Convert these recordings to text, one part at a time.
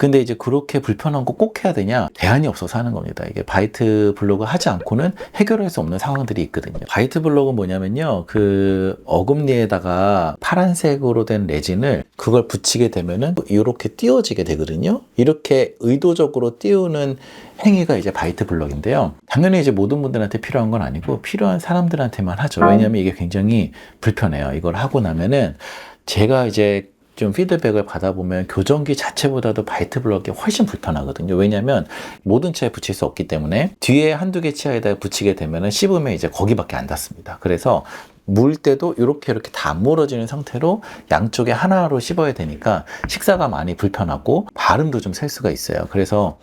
근데 이제 그렇게 불편한 거 꼭 해야 되냐? 대안이 없어서 하는 겁니다. 이게 바이트 블록을 하지 않고는 해결할 수 없는 상황들이 있거든요. 바이트 블록은 뭐냐면요. 그 어금니에다가 파란색으로 된 레진을 그걸 붙이게 되면은 이렇게 띄워지게 되거든요. 이렇게 의도적으로 띄우는 행위가 이제 바이트 블록인데요. 당연히 이제 모든 분들한테 필요한 건 아니고 필요한 사람들한테만 하죠. 왜냐하면 이게 굉장히 불편해요. 이걸 하고 나면은 제가 이제 좀 피드백을 받아보면 교정기 자체보다도 바이트 블럭이 훨씬 불편하거든요. 왜냐하면 모든 치아에 붙일 수 없기 때문에 뒤에 한두 개 치아에다 붙이게 되면은 씹으면 이제 거기밖에 안 닿습니다. 그래서 물 때도 이렇게 이렇게 다 안 물어지는 상태로 양쪽에 하나로 씹어야 되니까 식사가 많이 불편하고 발음도 좀 셀 수가 있어요. 그래서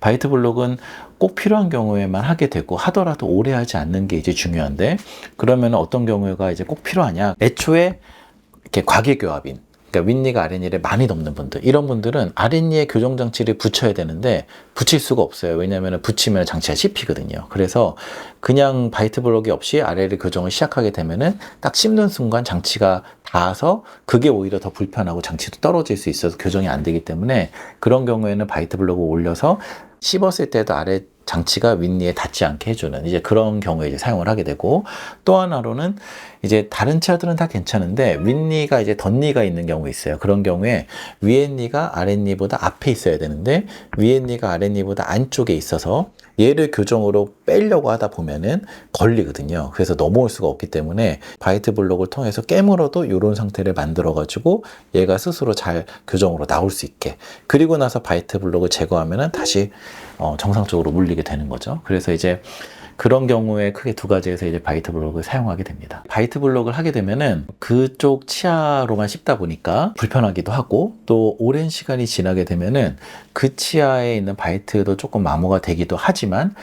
바이트 블록은 꼭 필요한 경우에만 하게 되고 하더라도 오래 하지 않는 게 이제 중요한데 그러면 어떤 경우가 이제 꼭 필요하냐? 애초에 이렇게 과계 교합인 그러니까 윗니가 아랫니를 많이 넘는 분들. 이런 분들은 아랫니에 교정 장치를 붙여야 되는데 붙일 수가 없어요. 왜냐하면 붙이면 장치가 씹히거든요. 그래서 그냥 바이트 블록이 없이 아래를 교정을 시작하게 되면은 딱 씹는 순간 장치가 닿아서 그게 오히려 더 불편하고 장치도 떨어질 수 있어서 교정이 안 되기 때문에 그런 경우에는 바이트 블록을 올려서 씹었을 때도 아래 장치가 윗니에 닿지 않게 해주는 이제 그런 경우에 이제 사용을 하게 되고 또 하나로는 이제 다른 치아들은 다 괜찮은데 윗니가 이제 덧니가 있는 경우 있어요. 그런 경우에 위에 니가 아랫 니보다 앞에 있어야 되는데 위에 니가 아랫 니보다 안쪽에 있어서 얘를 교정으로 빼려고 하다 보면은 걸리거든요. 그래서 넘어올 수가 없기 때문에 바이트 블록을 통해서 깨물어도 이런 상태를 만들어 가지고 얘가 스스로 잘 교정으로 나올 수 있게 그리고 나서 바이트 블록을 제거하면은 다시 어, 정상적으로 물리게 되는 거죠. 그래서 이제 그런 경우에 크게 두 가지에서 이제 바이트 블록을 사용하게 됩니다. 바이트 블록을 하게 되면은 그쪽 치아로만 씹다 보니까 불편하기도 하고 또 오랜 시간이 지나게 되면은 그 치아에 있는 바이트도 조금 마모가 되기도 하지만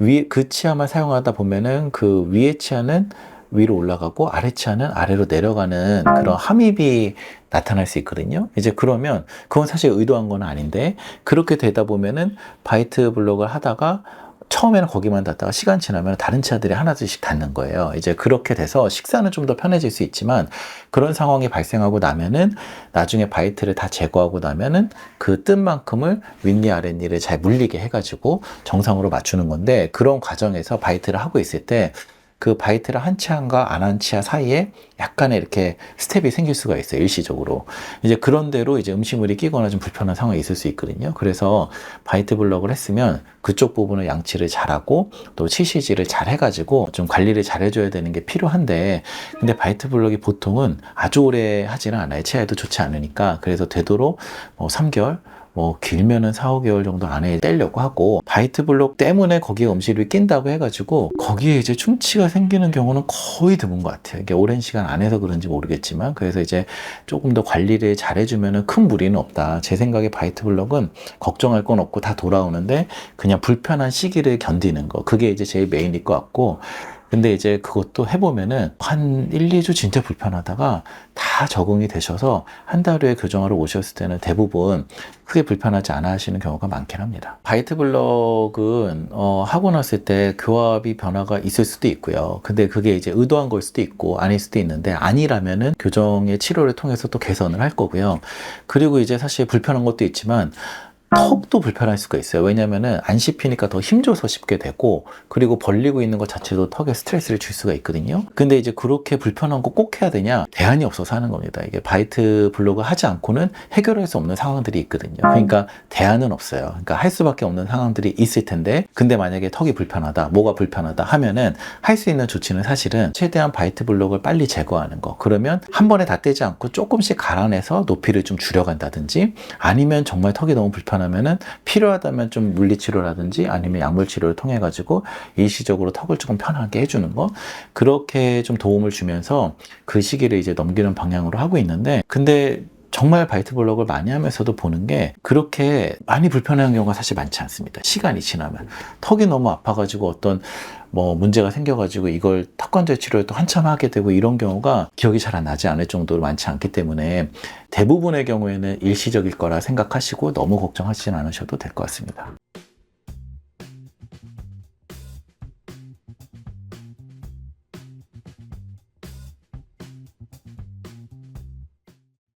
위, 그 치아만 사용하다 보면은 그 위의 치아는 위로 올라가고 아래 치아는 아래로 내려가는 그런 함입이 나타날 수 있거든요. 이제 그러면 그건 사실 의도한 건 아닌데 그렇게 되다 보면은 바이트 블록을 하다가 처음에는 거기만 닿다가 시간 지나면 다른 치아들이 하나둘씩 닿는 거예요. 이제 그렇게 돼서 식사는 좀 더 편해질 수 있지만 그런 상황이 발생하고 나면은 나중에 바이트를 다 제거하고 나면은 그 뜬만큼을 윗니 아랫니를 잘 물리게 해가지고 정상으로 맞추는 건데 그런 과정에서 바이트를 하고 있을 때 그 바이트를 한 치아과 안 한 치아 사이에 약간의 이렇게 스텝이 생길 수가 있어요 일시적으로. 이제 그런 대로 이제 음식물이 끼거나 좀 불편한 상황이 있을 수 있거든요. 그래서 바이트 블럭을 했으면 그쪽 부분을 양치를 잘하고 또 치실질을 잘 해가지고 좀 관리를 잘 해줘야 되는 게 필요한데 근데 바이트 블럭이 보통은 아주 오래 하지는 않아요. 치아에도 좋지 않으니까. 그래서 되도록 뭐 3개월 뭐 길면은 4, 5개월 정도 안에 떼려고 하고 바이트 블록 때문에 거기에 음식을 낀다고 해가지고 거기에 이제 충치가 생기는 경우는 거의 드문 것 같아요. 이게 오랜 시간 안 해서 그런지 모르겠지만 그래서 이제 조금 더 관리를 잘 해주면은 큰 무리는 없다. 제 생각에 바이트 블록은 걱정할 건 없고 다 돌아오는데 그냥 불편한 시기를 견디는 거 그게 이제 제일 메인일 것 같고 근데 이제 그것도 해보면은 한 1, 2주 진짜 불편하다가 다 적응이 되셔서 한 달 후에 교정하러 오셨을 때는 대부분 크게 불편하지 않아 하시는 경우가 많긴 합니다. 바이트 블럭은 어, 하고 났을 때 교합이 변화가 있을 수도 있고요. 근데 그게 이제 의도한 걸 수도 있고 아닐 수도 있는데 아니라면은 교정의 치료를 통해서 또 개선을 할 거고요. 그리고 이제 사실 불편한 것도 있지만 턱도 불편할 수가 있어요. 왜냐면은 안 씹히니까 더 힘줘서 씹게 되고, 그리고 벌리고 있는 것 자체도 턱에 스트레스를 줄 수가 있거든요. 근데 이제 그렇게 불편한 거 꼭 해야 되냐? 대안이 없어서 하는 겁니다. 이게 바이트 블록을 하지 않고는 해결할 수 없는 상황들이 있거든요. 그러니까 대안은 없어요. 그러니까 할 수밖에 없는 상황들이 있을 텐데, 근데 만약에 턱이 불편하다, 뭐가 불편하다 하면은 할 수 있는 조치는 사실은 최대한 바이트 블록을 빨리 제거하는 거. 그러면 한 번에 다 떼지 않고 조금씩 갈아내서 높이를 좀 줄여간다든지, 아니면 정말 턱이 너무 불편한 하면은 필요하다면 좀 물리치료라든지 아니면 약물치료를 통해 가지고 일시적으로 턱을 조금 편하게 해주는 거? 그렇게 좀 도움을 주면서 그 시기를 이제 넘기는 방향으로 하고 있는데 근데 정말 바이트 블록을 많이 하면서도 보는 게 그렇게 많이 불편한 경우가 사실 많지 않습니다. 시간이 지나면 턱이 너무 아파가지고 어떤 뭐 문제가 생겨가지고 이걸 턱관절 치료를 또 한참 하게 되고 이런 경우가 기억이 잘 안 나지 않을 정도로 많지 않기 때문에 대부분의 경우에는 일시적일 거라 생각하시고 너무 걱정하시진 않으셔도 될 것 같습니다.